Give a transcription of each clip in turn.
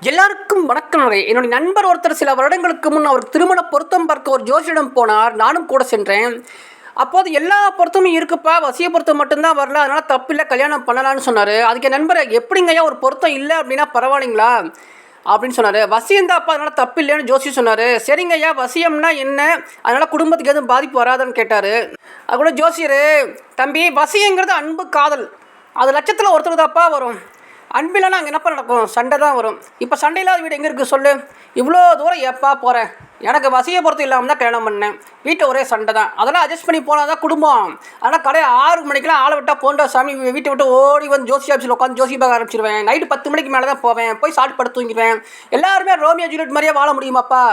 எல்லாருக்கும் வணக்கம் என்னுடைய நண்பர் ஒருத்தர் சில வருடங்களுக்கு முன் அவர் திருமண பொருத்தம் பார்க்க ஒரு ஜோசியிடம் போனார். நானும் கூட சென்றேன். அப்போது எல்லா பொருத்தமும் இருக்குப்பா. வசிய பொருத்தம் மட்டும்தான் வரல. அதனால் தப்பில்லை கல்யாணம் பண்ணலான்னு சொன்னார். அதுக்கு என் நண்பர் எப்படிங்கய்யா ஒரு பொருத்தம் இல்லை அப்படின்னா பரவாயில்லைங்களா? அப்படின்னு சொன்னார். வசியந்தாப்பா அதனால் தப்பு இல்லைன்னு ஜோசி சொன்னார். சரிங்க ஐயா வசியம்னா என்ன? அதனால் குடும்பத்துக்கு எதுவும் பாதிப்பு வராதுன்னு கேட்டார். அது கூட ஜோசியர் தம்பி வசியங்கிறது அன்பு காதல். அது லட்சத்தில் ஒருத்தர் தாப்பா வரும். அன்பில்லைன்னா அங்கே என்னப்பா நடக்கும்? சண்டை தான் வரும். இப்போ சண்டை இல்லாத வீடு எங்கே இருக்குது சொல்லு? இவ்வளோ தூரம் எப்பா போகிறேன் எனக்கு வசிய பொறுத்து இல்லாமல் தான் கல்யாணம் பண்ணேன். வீட்டில் ஒரே சண்டை தான். அதெல்லாம் அட்ஜஸ்ட் பண்ணி போனால் தான் குடும்பம். ஆனால் கடை ஆறு மணிக்கெலாம் ஆளை விட்டால் போன்ற சாமி வீட்டை விட்டு ஓடி வந்து ஜோசி ஆஃபீஸில் உட்காந்து ஜோசி பார்க்க ஆரம்பிச்சிருவேன். நைட்டு பத்து மணிக்கு மேலே தான் போவேன். போய் சாப்பிட்டு படுத்து தூங்கிடுவேன். எல்லாருமே ரோமியோ ஜூலியட் மாதிரியே வாழ முடியுமாப்பா?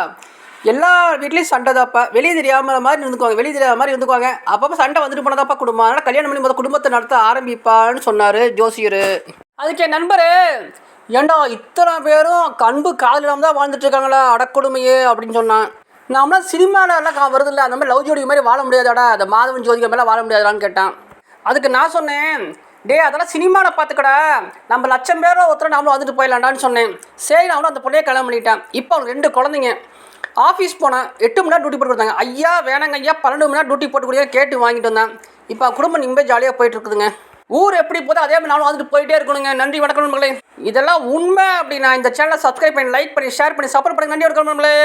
எல்லா வீட்லேயும் சண்டை தாப்பா வெளியே தெரியாமல் மாதிரி இருந்துக்குவாங்க. வெளியே தெரியாத மாதிரி இருந்துக்குவாங்க. அப்பப்போ சண்டை வந்துட்டு போனதாப்பா குடும்பம். அதனால் கல்யாணம் பண்ணி முதல் குடும்பத்தை நடத்த ஆரம்பிப்பான்னு சொன்னார் ஜோசியர். அதுக்கு என் நண்பர் ஏண்டா இத்தனை பேரும் கண்பு காதல் இல்லாமல் தான் வாழ்ந்துட்டு இருக்காங்களா? அடக்கொடுமையே அப்படின்னு சொன்னான். நாமளாம் சினிமாலெல்லாம் கா வருது இல்லை அந்த மாதிரி லவ் ஜோடி மாதிரி வாழ முடியாதாடா? அந்த மாதவன் ஜோதிகா மேலே வாழ முடியாதான்னு கேட்டான். அதுக்கு நான் சொன்னேன் டேய் அதெல்லாம் சினிமாவில் பார்த்துக்கடா. நம்ம லட்சம் பேரும் ஒருத்தர் நாமளும் வந்துட்டு போயிடலாண்டான்னு சொன்னேன். சரி நான் அந்த பொண்ணையே கல்யாணம் பண்ணிட்டேன் இப்போ அவனுக்கு ரெண்டு குழந்தைங்க. ஆஃபீஸ் போனேன் எட்டு மணி நேரம் டியூட்டி போட்டு கொடுத்தாங்க. ஐயா வேணாங்க ஐயா பன்னெண்டு மணி நேரம் டியூட்டி போட்டு கொடுங்க கேட்டு வாங்கிட்டு வந்தேன். இப்போ குடும்பம் நிம்மதியாக ஜாலியாக போயிட்டு இருக்குதுங்க. ஊர் எப்படி போதோ அதே மாதிரி நானும் வந்துட்டு போயிட்டே இருக்கணுங்க. நன்றி வணக்கம் நண்பர்களே. இதெல்லாம் உண்மை அப்படி நான் இந்த சேனலை சப்ஸ்கிரைப் பண்ணி லைக் பண்ணி ஷேர் பண்ணி சப்போர்ட் பண்ணி நன்றி வணக்கம் நண்பர்களே.